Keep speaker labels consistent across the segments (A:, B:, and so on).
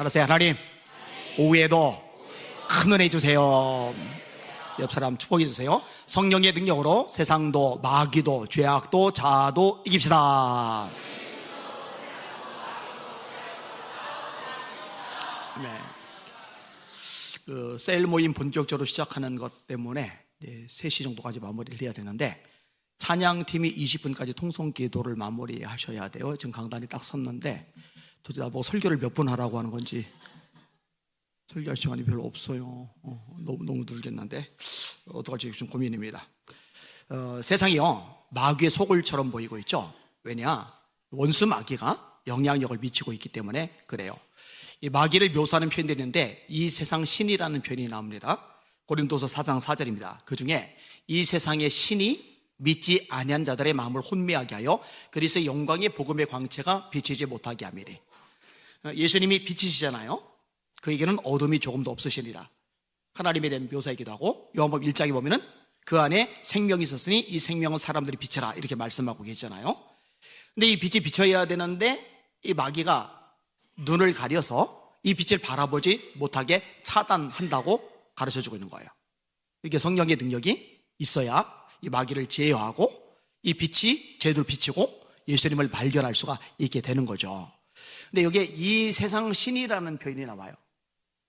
A: 따라서 하나님 오후에도 큰 은혜 주세요. 옆 사람 축복해 주세요. 성령의 능력으로 세상도 마귀도 죄악도 자아도 이깁시다. 네. 그 세일 모임 본격적으로 시작하는 것 때문에 이제 3시 정도까지 마무리를 해야 되는데 찬양팀이 20분까지 통성 기도를 마무리하셔야 돼요. 지금 강단이 딱 섰는데 도대체 뭐 설교를 몇분 하라고 하는 건지 설교할 시간이 별로 없어요. 어, 너무 너무 dur겠는데 어떡할지 좀 고민입니다. 어, 세상이요 마귀의 소굴처럼 보이고 있죠. 왜냐 원수 마귀가 영향력을 미치고 있기 때문에 그래요. 이 마귀를 묘사하는 표현들이 있는데 이 세상 신이라는 표현이 나옵니다. 고린도서 4장 4절입니다. 그 중에 이 세상의 신이 믿지 아니한 자들의 마음을 혼미하게 하여 그리스의 영광의 복음의 광채가 비치지 못하게 함이리. 어, 예수님이 빛이시잖아요. 그에게는 어둠이 조금도 없으시니라. 하나님에 대한 묘사이기도 하고 요한복음 1장에 보면은 그 안에 생명이 있었으니 이 생명은 사람들이 빛이라 이렇게 말씀하고 계시잖아요. 근데 이 빛이 비춰야 되는데 이 마귀가 눈을 가려서 이 빛을 바라보지 못하게 차단한다고 가르쳐 주고 있는 거예요. 이게 성령의 능력이 있어야 이 마귀를 제어하고 이 빛이 제대로 비치고 예수님을 발견할 수가 있게 되는 거죠. 근데 여기에 이 세상 신이라는 표현이 나와요.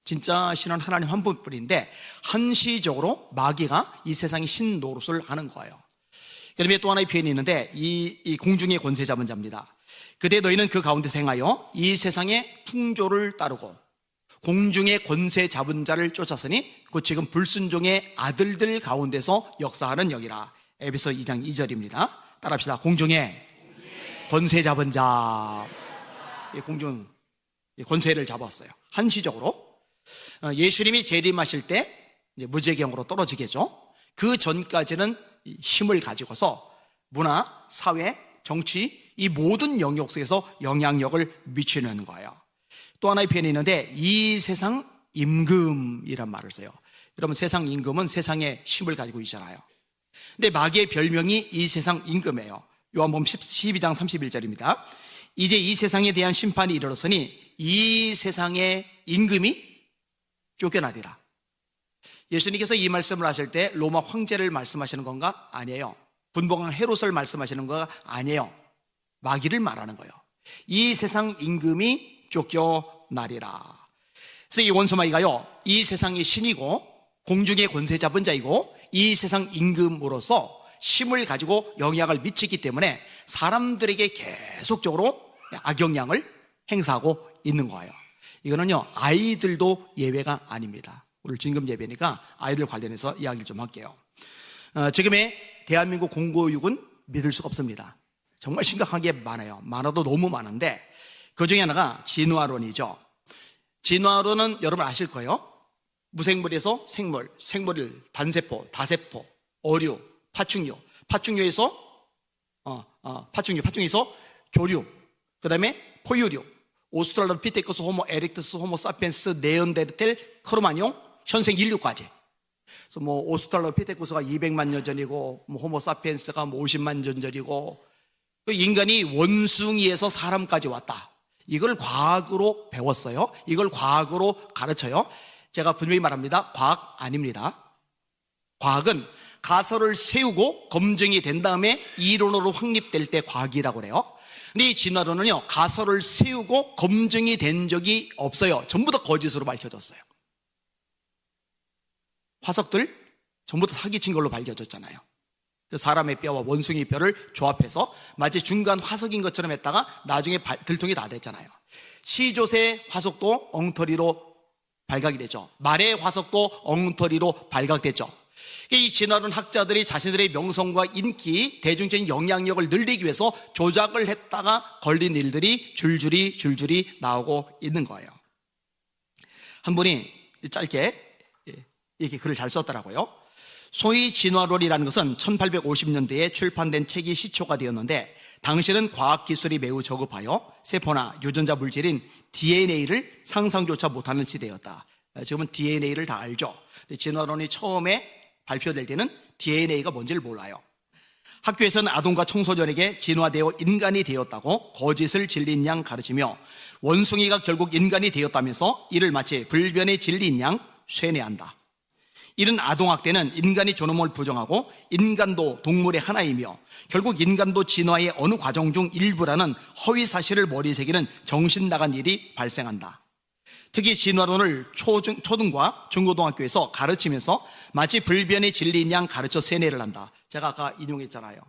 A: 진짜 신은 하나님 한 분뿐인데 한시적으로 마귀가 이 세상의 신 노릇을 하는 거예요. 그다음에 또 하나의 표현이 있는데 이, 이 공중의 권세 잡은 자입니다. 그대 너희는 그 가운데서 행하여 이 세상의 풍조를 따르고 공중의 권세 잡은 자를 쫓았으니 그 지금 불순종의 아들들 가운데서 역사하는 영이라. 에베소 2장 2절입니다. 따라합시다. 공중의 권세 잡은 자. 이 공중 이 권세를 잡았어요. 한시적으로. 어, 예수님이 재림하실 때 이제 무죄경으로 떨어지겠죠. 그 전까지는 이 힘을 가지고서 문화, 사회, 정치 이 모든 영역 속에서 영향력을 미치는 거예요. 또 하나의 표현이 있는데 이 세상 임금이란 말을 써요. 여러분 세상 임금은 세상의 힘을 가지고 있잖아요. 근데 마귀의 별명이 이 세상 임금이에요. 요한복음 12장 31절입니다. 이제 이 세상에 대한 심판이 이르렀으니 이 세상의 임금이 쫓겨나리라. 예수님께서 이 말씀을 하실 때 로마 황제를 말씀하시는 건가? 아니에요. 분봉왕 헤롯을 말씀하시는 거가 아니에요. 마귀를 말하는 거예요. 이 세상 임금이 쫓겨나리라. 그래서 이 원수 마귀가요, 이 세상의 신이고 공중의 권세 잡은 자이고 이 세상 임금으로서 힘을 가지고 영향을 미치기 때문에 사람들에게 계속적으로 악영향을 행사하고 있는 거예요. 이거는요, 아이들도 예외가 아닙니다. 오늘 진금 예배니까 아이들 관련해서 이야기를 좀 할게요. 어, 지금의 대한민국 공고육은 믿을 수가 없습니다. 정말 심각한 게 많아요. 많아도 너무 많은데 그 중에 하나가 진화론이죠. 진화론은 여러분 아실 거예요. 무생물에서 생물, 생물을 단세포, 다세포, 어류, 파충류, 파충류에서 어, 어, 파충류, 파충류에서 조류, 그 다음에 포유류, 오스트랄로피테쿠스, 호모 에렉투스, 호모 사피엔스, 네언데르텔, 크로마뇽, 현생 인류까지. 그래서 뭐 오스트랄로피테쿠스가 200만 년 전이고, 뭐 호모 사피엔스가 뭐 50만 년 전이고, 그 인간이 원숭이에서 사람까지 왔다. 이걸 과학으로 배웠어요. 이걸 과학으로 가르쳐요. 제가 분명히 말합니다. 과학 아닙니다. 과학은 가설을 세우고 검증이 된 다음에 이론으로 확립될 때 과학이라고 그래요. 근데 이 진화론은요, 가설을 세우고 검증이 된 적이 없어요. 전부 다 거짓으로 밝혀졌어요. 화석들 전부 다 사기친 걸로 밝혀졌잖아요. 그 사람의 뼈와 원숭이 뼈를 조합해서 마치 중간 화석인 것처럼 했다가 나중에 발- 들통이 다 됐잖아요. 시조새 화석도 엉터리로 발각이 되죠. 말의 화석도 엉터리로 발각됐죠. 이 진화론 학자들이 자신들의 명성과 인기, 대중적인 영향력을 늘리기 위해서 조작을 했다가 걸린 일들이 줄줄이 줄줄이 나오고 있는 거예요. 한 분이 짧게 예, 이렇게 글을 잘 썼더라고요. 소위 진화론이라는 것은 1850년대에 출판된 책이 시초가 되었는데 당시는 과학 기술이 매우 저급하여 세포나 유전자 물질인 DNA를 상상조차 못하는 시대였다. 지금은 DNA를 다 알죠. 진화론이 처음에 발표될 때는 DNA가 뭔지를 몰라요. 학교에서는 아동과 청소년에게 진화되어 인간이 되었다고 거짓을 진린 양 가르치며 원숭이가 결국 인간이 되었다면서 이를 마치 불변의 진리인 양 쇠뇌한다. 이런 아동학대는 인간이 존엄을 부정하고 인간도 동물의 하나이며 결국 인간도 진화의 어느 과정 중 일부라는 허위 사실을 머리에 새기는 정신 나간 일이 발생한다. 특히 진화론을 초중, 초등과 중고등학교에서 가르치면서 마치 불변의 진리인 양 가르쳐 세뇌를 한다. 제가 아까 인용했잖아요.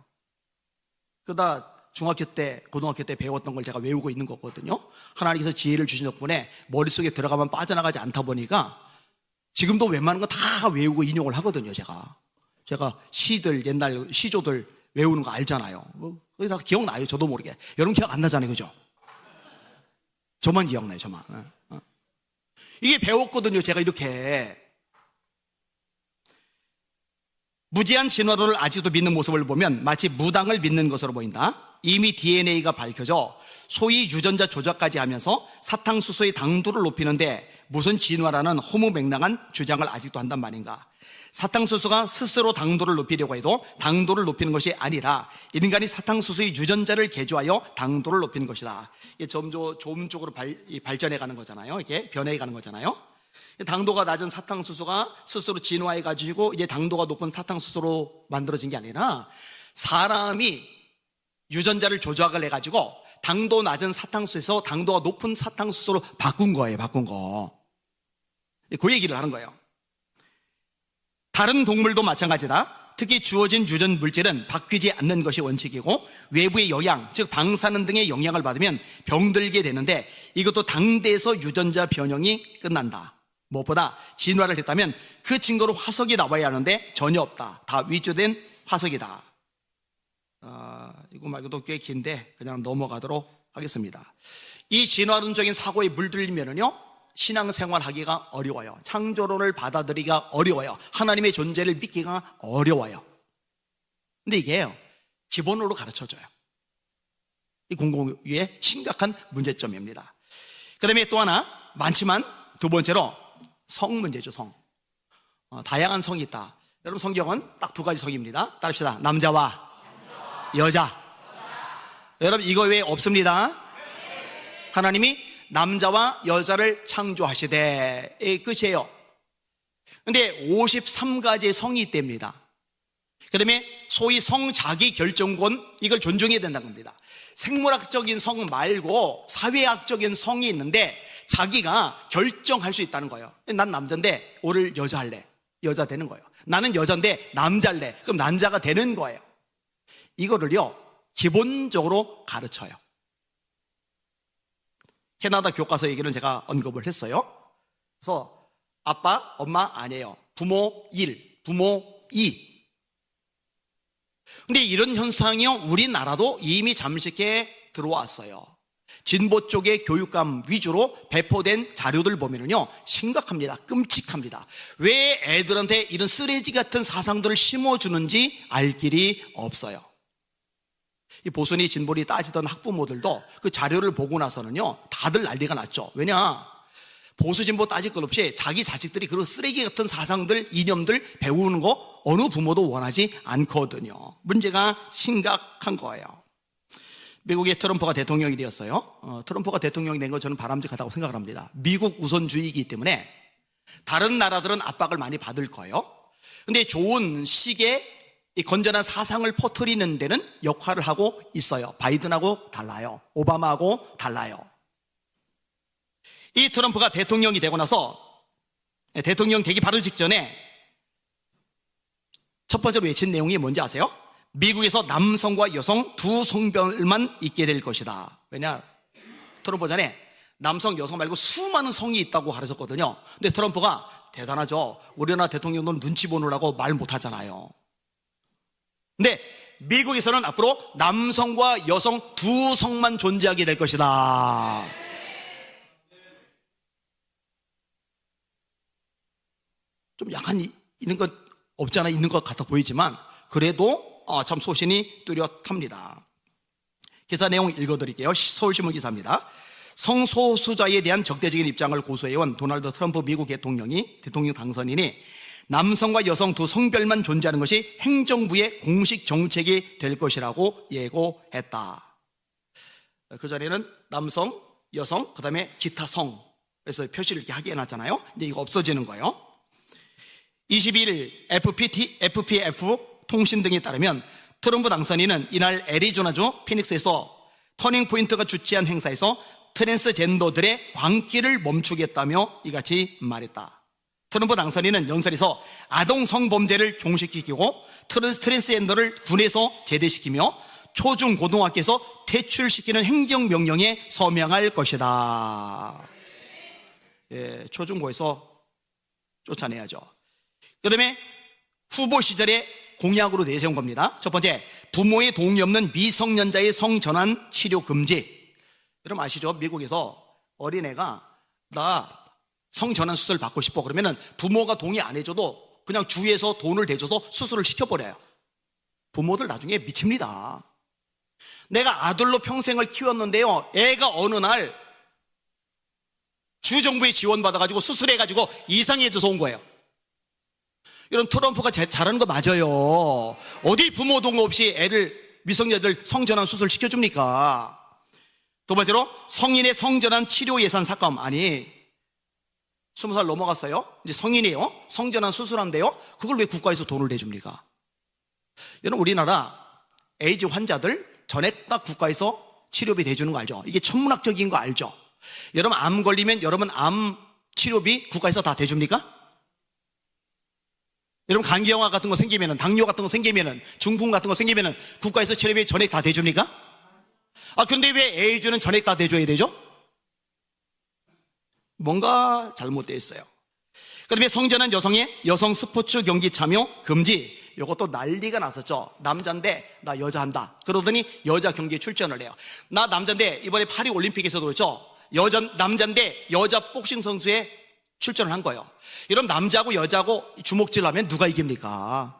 A: 그다 중학교 때, 고등학교 때 배웠던 걸 제가 외우고 있는 거거든요. 하나님께서 지혜를 주신 덕분에 머릿속에 들어가면 빠져나가지 않다 보니까 지금도 웬만한 거 다 외우고 인용을 하거든요, 제가. 제가 시들, 옛날 시조들 외우는 거 알잖아요. 뭐, 그게 다 기억나요, 저도 모르게. 여러분 기억 안 나잖아요, 그죠? 저만 기억나요, 저만. 이게 배웠거든요, 제가 이렇게. 무지한 진화론을 아직도 믿는 모습을 보면 마치 무당을 믿는 것으로 보인다. 이미 DNA가 밝혀져 소위 유전자 조작까지 하면서 사탕수수의 당도를 높이는데 무슨 진화라는 허무맹랑한 주장을 아직도 한단 말인가. 사탕수수가 스스로 당도를 높이려고 해도 당도를 높이는 것이 아니라 인간이 사탕수수의 유전자를 개조하여 당도를 높이는 것이다. 이게 점점 좋은 쪽으로 발, 발전해 가는 거잖아요. 이게 변해 가는 거잖아요. 당도가 낮은 사탕수수가 스스로 진화해 가지고 이제 당도가 높은 사탕수수로 만들어진 게 아니라 사람이 유전자를 조작을 해 가지고 당도 낮은 사탕수수에서 당도가 높은 사탕수수로 바꾼 거예요. 바꾼 거. 그 얘기를 하는 거예요. 다른 동물도 마찬가지다. 특히 주어진 유전 물질은 바뀌지 않는 것이 원칙이고 외부의 영향, 즉 방사능 등의 영향을 받으면 병들게 되는데 이것도 당대에서 유전자 변형이 끝난다. 무엇보다 진화를 했다면 그 증거로 화석이 나와야 하는데 전혀 없다. 다 위조된 화석이다. 아, 이거 말고도 꽤 긴데 그냥 넘어가도록 하겠습니다. 이 진화론적인 사고에 물들면은요 신앙생활 하기가 어려워요. 창조론을 받아들이기가 어려워요. 하나님의 존재를 믿기가 어려워요. 근데 이게요 기본으로 가르쳐 줘요. 이 공공의의 심각한 문제점입니다. 그 다음에 또 하나 많지만 두 번째로 성 문제죠, 성. 어, 다양한 성이 있다. 여러분 성경은 딱 두 가지 성입니다. 따릅시다. 남자와 여자. 여러분 이거 외에 없습니다. 하나님이 남자와 여자를 창조하시되 이 끝이에요. 근데 53가지의 성이 있답니다. 그 다음에 소위 성 자기 결정권 이걸 존중해야 된다는 겁니다. 생물학적인 성 말고 사회학적인 성이 있는데 자기가 결정할 수 있다는 거예요. 난 남자인데 오늘 여자 할래. 여자 되는 거예요. 나는 여자인데 남자 할래. 그럼 남자가 되는 거예요. 이거를요, 기본적으로 가르쳐요. 캐나다 교과서 얘기를 제가 언급을 했어요. 그래서 아빠, 엄마 아니에요. 부모 1, 부모 2. 근데 이런 현상이요, 우리나라도 이미 잠식해 들어왔어요. 진보 쪽의 교육감 위주로 배포된 자료들 보면은요, 심각합니다. 끔찍합니다. 왜 애들한테 이런 쓰레기 같은 사상들을 심어주는지 알 길이 없어요. 이 보순이 진보리 따지던 학부모들도 그 자료를 보고 나서는요, 다들 난리가 났죠. 왜냐? 보수 진보 따질 것 없이 자기 자식들이 그런 쓰레기 같은 사상들, 이념들 배우는 거 어느 부모도 원하지 않거든요. 문제가 심각한 거예요. 미국의 트럼프가 대통령이 되었어요. 어, 트럼프가 대통령이 된건 저는 바람직하다고 생각을 합니다. 미국 우선주의이기 때문에 다른 나라들은 압박을 많이 받을 거예요. 근데 좋은 시기에 이 건전한 사상을 퍼뜨리는 데는 역할을 하고 있어요. 바이든하고 달라요. 오바마하고 달라요. 이 트럼프가 대통령이 되고 나서 대통령 되기 바로 직전에 첫 번째로 외친 내용이 뭔지 아세요? 미국에서 남성과 여성 두 성별만 있게 될 것이다. 왜냐? 트럼프 전에 남성, 여성 말고 수많은 성이 있다고 가르쳤거든요. 근데 트럼프가 대단하죠. 우리나라 대통령도 눈치 보느라고 말 못하잖아요. 근데 미국에서는 앞으로 남성과 여성 두 성만 존재하게 될 것이다. 좀 약간 이- 있는 것 없지 않아 있는 것 같아 보이지만 그래도 어, 참 소신이 뚜렷합니다. 기사 내용 읽어드릴게요. 서울신문 기사입니다. 성소수자에 대한 적대적인 입장을 고수해온 도널드 트럼프 미국 대통령이 대통령 당선인이 남성과 여성 두 성별만 존재하는 것이 행정부의 공식 정책이 될 것이라고 예고했다. 그 전에는 남성, 여성, 그 다음에 기타 성. 그래서 표시를 이렇게 하게 해놨잖아요. 근데 이거 없어지는 거예요. 21일 FPT, FPF 통신 등에 따르면 트럼프 당선인은 이날 애리조나주 피닉스에서 터닝포인트가 주최한 행사에서 트랜스젠더들의 광기를 멈추겠다며 이같이 말했다. 트럼프 당선인은 연설에서 아동 성범죄를 종식시키고 트랜스- 트랜스젠더를 군에서 제대시키며 초중 고등학교에서 퇴출시키는 행정명령에 서명할 것이다. 예, 초중고에서 쫓아내야죠. 그 다음에 후보 시절에 공약으로 내세운 겁니다. 첫 번째, 부모의 동의 없는 미성년자의 성전환 치료 금지. 여러분 아시죠? 미국에서 어린애가 나 성전환 수술 받고 싶어 그러면은 부모가 동의 안 해줘도 그냥 주위에서 돈을 대줘서 수술을 시켜버려요. 부모들 나중에 미칩니다. 내가 아들로 평생을 키웠는데요. 애가 어느 날 주정부의 지원받아가지고 수술해가지고 이상해져서 온 거예요. 이런 트럼프가 제- 잘하는 거 맞아요. 어디 부모 동의 없이 애를 미성년자들 성전환 수술 시켜줍니까? 두 번째로 성인의 성전환 치료 예산 삭감 아니 스무 살 넘어갔어요. 이제 성인이에요. 성전환 수술한대요. 그걸 왜 국가에서 돈을 내줍니까? 여러분 우리나라 에이즈 환자들 전액 다 국가에서 치료비 대주는 거 알죠? 이게 천문학적인 거 알죠? 여러분 암 걸리면 여러분 암 치료비 국가에서 다 대줍니까? 여러분 간기영화 같은 거 생기면은 당뇨 같은 거 생기면은 중풍 같은 거 생기면은 국가에서 치료비 전액 다 대줍니까? 아 근데 왜 에이즈는 전액 다 대줘야 되죠? 뭔가 잘못되어 있어요. 그다음에 성전한 여성의 여성 스포츠 경기 참여 금지. 이것도 난리가 났었죠. 남자인데 나 여자 한다. 그러더니 여자 경기에 출전을 해요. 나 남자인데 이번에 파리 올림픽에서도 그렇죠. 여자 남자인데 여자 복싱 선수에 출전을 한 거예요. 이런 남자고 여자고 주먹질 하면 누가 이깁니까?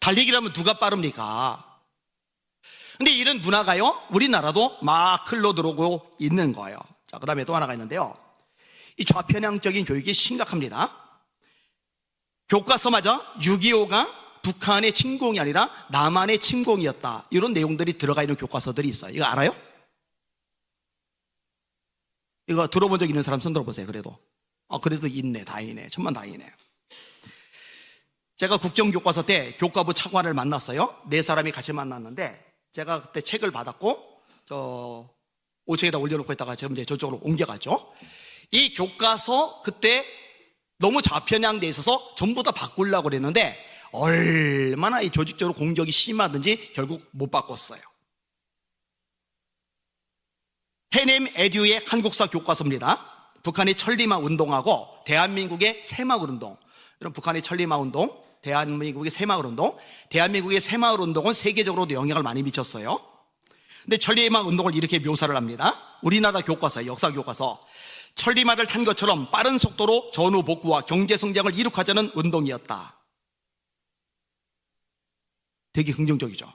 A: 달리기라면 누가 빠릅니까? 근데 이런 문화가요, 우리나라도 막 흘러 들어오고 있는 거예요. 자, 그 다음에 또 하나가 있는데요. 이 좌편향적인 교육이 심각합니다. 교과서마저 6.25가 북한의 침공이 아니라 남한의 침공이었다. 이런 내용들이 들어가 있는 교과서들이 있어요. 이거 알아요? 이거 들어본 적 있는 사람 손 들어보세요. 그래도. 아, 그래도 있네. 다행이네. 천만 다행이네. 제가 국정교과서 때 교과부 차관을 만났어요. 네 사람이 같이 만났는데 제가 그때 책을 받았고 저 5층에다 올려놓고 있다가 지금 이제 저쪽으로 옮겨갔죠. 이 교과서 그때 너무 좌편향돼 있어서 전부 다 바꾸려고 그랬는데 얼마나 이 조직적으로 공격이 심하든지 결국 못 바꿨어요. 해냄 에듀의 한국사 교과서입니다. 북한의 천리마 운동하고 대한민국의 새마을 운동. 여러분 북한의 천리마 운동, 대한민국의 새마을 운동, 대한민국의 새마을 운동은 세계적으로도 영향을 많이 미쳤어요. 근데 천리마 운동을 이렇게 묘사를 합니다. 우리나라 교과서, 역사 교과서. 천리마를 탄 것처럼 빠른 속도로 전후 복구와 경제 성장을 이룩하자는 운동이었다. 되게 긍정적이죠.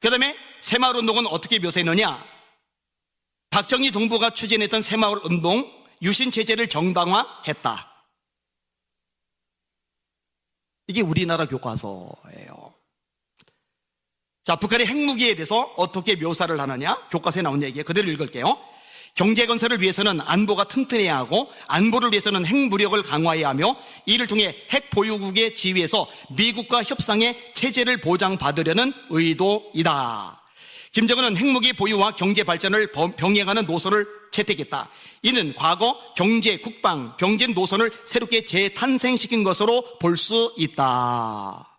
A: 그 다음에 새마을 운동은 어떻게 묘사했느냐? 박정희 동부가 추진했던 새마을 운동, 유신 체제를 정당화했다. 이게 우리나라 교과서예요. 자, 북한의 핵무기에 대해서 어떻게 묘사를 하느냐? 교과서에 나온 얘기에 그대로 읽을게요. 경제 건설을 위해서는 안보가 튼튼해야 하고 안보를 위해서는 핵무력을 강화해야 하며 이를 통해 핵 보유국의 지위에서 미국과 협상의 체제를 보장받으려는 의도이다. 김정은은 핵무기 보유와 경제 발전을 범- 병행하는 노선을 채택했다. 이는 과거 경제, 국방, 병진 노선을 새롭게 재탄생시킨 것으로 볼 수 있다.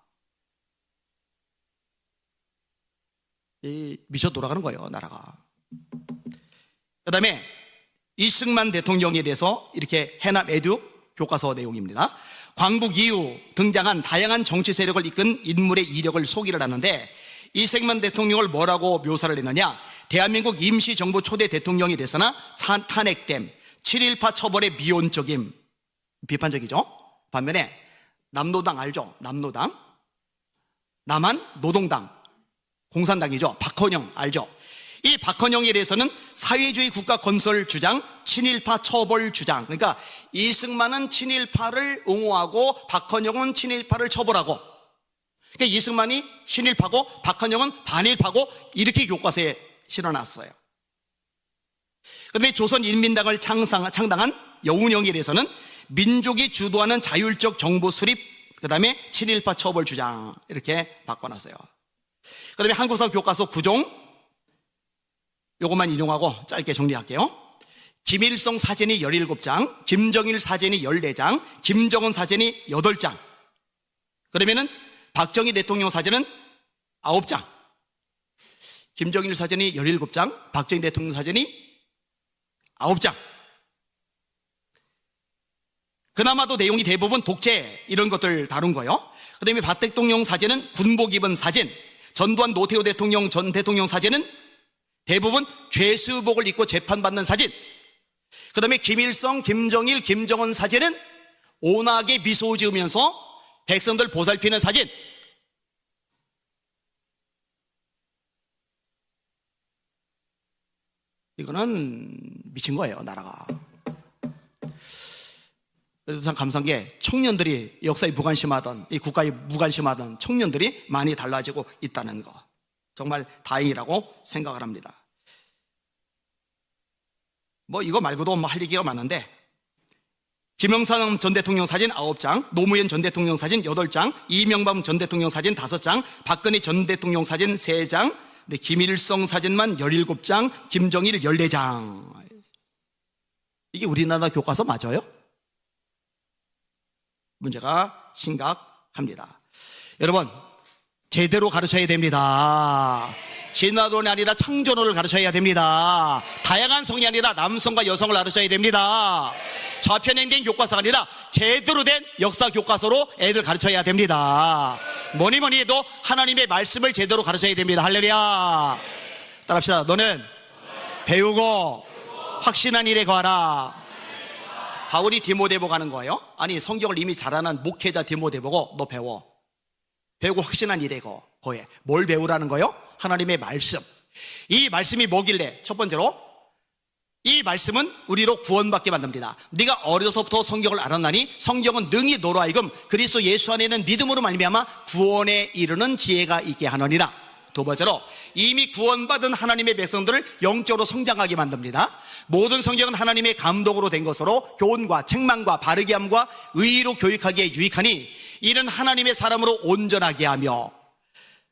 A: 미쳐 돌아가는 거예요, 나라가. 그 다음에 이승만 대통령에 대해서 이렇게 해남 에듀 교과서 내용입니다. 광복 이후 등장한 다양한 정치 세력을 이끈 인물의 이력을 소개를 하는데 이승만 대통령을 뭐라고 묘사를 했느냐? 대한민국 임시정부 초대 대통령이 돼서나 찬- 탄핵됨, 7.18 처벌의 미온적임, 비판적이죠? 반면에 남노당 알죠? 남노당. 남한 노동당. 공산당이죠. 박헌영 알죠? 이 박헌영에 대해서는 사회주의 국가 건설 주장, 친일파 처벌 주장. 그러니까 이승만은 친일파를 옹호하고 박헌영은 친일파를 처벌하고. 그러니까 이승만이 친일파고 박헌영은 반일파고 이렇게 교과서에 실어놨어요. 그다음에 조선인민당을 창상, 창당한 여운형일에서는 민족이 주도하는 자율적 정부 수립, 그 다음에 친일파 처벌 주장 이렇게 바꿔놨어요. 그 다음에 한국사 교과서 구종 요것만 인용하고 짧게 정리할게요. 김일성 사진이 17장, 김정일 사진이 14장, 김정은 사진이 8장. 그러면은 박정희 대통령 사진은 9장. 김정일 사진이 17장, 박정희 대통령 사진이 9장. 그나마도 내용이 대부분 독재 이런 것들 다룬 거요. 그 다음에 박 대통령 사진은 군복 입은 사진, 전두환 노태우 대통령 전 대통령 사진은 대부분 죄수복을 입고 재판받는 사진. 그 다음에 김일성, 김정일, 김정은 사진은 온화하게 미소 지으면서 백성들 보살피는 사진. 이거는 미친 거예요, 나라가. 그래서 참 감사한 게 청년들이 역사에 무관심하던 이 국가에 무관심하던 청년들이 많이 달라지고 있다는 거. 정말 다행이라고 생각을 합니다. 뭐 이거 말고도 뭐 할 얘기가 많은데 김영삼 전 대통령 사진 9장, 노무현 전 대통령 사진 8장, 이명박 전 대통령 사진 5장, 박근혜 전 대통령 사진 3장, 근데 김일성 사진만 17장, 김정일 14장. 이게 우리나라 교과서 맞아요? 문제가 심각합니다. 여러분, 제대로 가르쳐야 됩니다. 진화론이 아니라 창조론을 가르쳐야 됩니다. 다양한 성이 아니라 남성과 여성을 가르쳐야 됩니다. 좌편행된 교과서가 아니라 제대로 된 역사 교과서로 애들 가르쳐야 됩니다. 뭐니 뭐니 해도 하나님의 말씀을 제대로 가르쳐야 됩니다. 할렐루야. 따라합시다. 너는 배우고 확신한 일에 거하라. 바울이 디모데보 가는 거예요. 아니 성경을 이미 잘 아는 목회자 디모데보고 너 배워. 배우고 확신한 일에 거 거해. 뭘 배우라는 거요? 하나님의 말씀. 이 말씀이 뭐길래 첫 번째로 이 말씀은 우리로 구원받게 만듭니다. 네가 어려서부터 성경을 알았나니 성경은 능히 너로 하여금 그리스도 예수 안에 는 믿음으로 말미암아 구원에 이르는 지혜가 있게 하느니라. 두 번째로 이미 구원받은 하나님의 백성들을 영적으로 성장하게 만듭니다. 모든 성경은 하나님의 감동으로 된 것으로 교훈과 책망과 바르게 함과 의로 교육하기에 유익하니 이는 하나님의 사람으로 온전하게 하며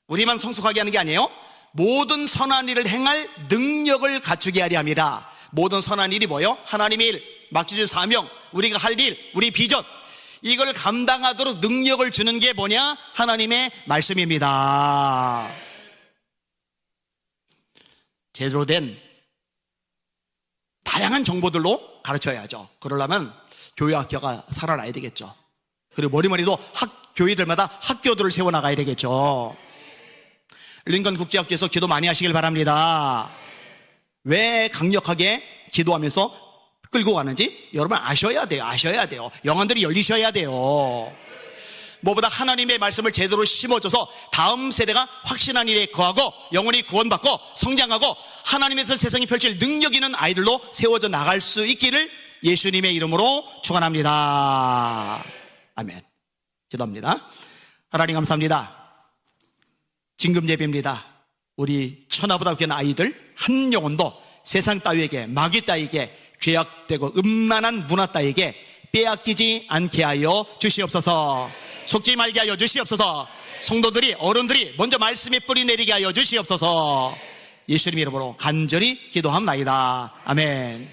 A: 우리만 성숙하게 하는 게 아니에요. 모든 선한 일을 행할 능력을 갖추게 하려 함이라. 모든 선한 일이 뭐요? 하나님의 일, 맡겨준 사명, 우리가 할 일, 우리 비전. 이걸 감당하도록 능력을 주는 게 뭐냐? 하나님의 말씀입니다. 제대로 된 다양한 정보들로 가르쳐야죠. 그러려면 교회 학교가 살아나야 되겠죠. 그리고 머리머리도 학, 교회들마다 학교들을 세워나가야 되겠죠. 링건 국제학교에서 기도 많이 하시길 바랍니다. 왜 강력하게 기도하면서 끌고 가는지 여러분 아셔야 돼요. 아셔야 돼요. 영혼들이 열리셔야 돼요. 뭐보다 하나님의 말씀을 제대로 심어줘서 다음 세대가 확신한 일에 거하고 영혼이 구원받고 성장하고 하나님의 뜻을 세상에 펼칠 능력 있는 아이들로 세워져 나갈 수 있기를 예수님의 이름으로 축원합니다. 아멘. 기도합니다. 하나님 감사합니다. 진금 예배입니다. 우리 천하보다 귀한 아이들 한 영혼도 세상 따위에게 마귀 따위에게 죄악되고 음란한 문화 따위에게 빼앗기지 않게 하여 주시옵소서. 속지 말게 하여 주시옵소서. 성도들이 어른들이 먼저 말씀에 뿌리 내리게 하여 주시옵소서. 예수님 이름으로 간절히 기도합나이다. 아멘.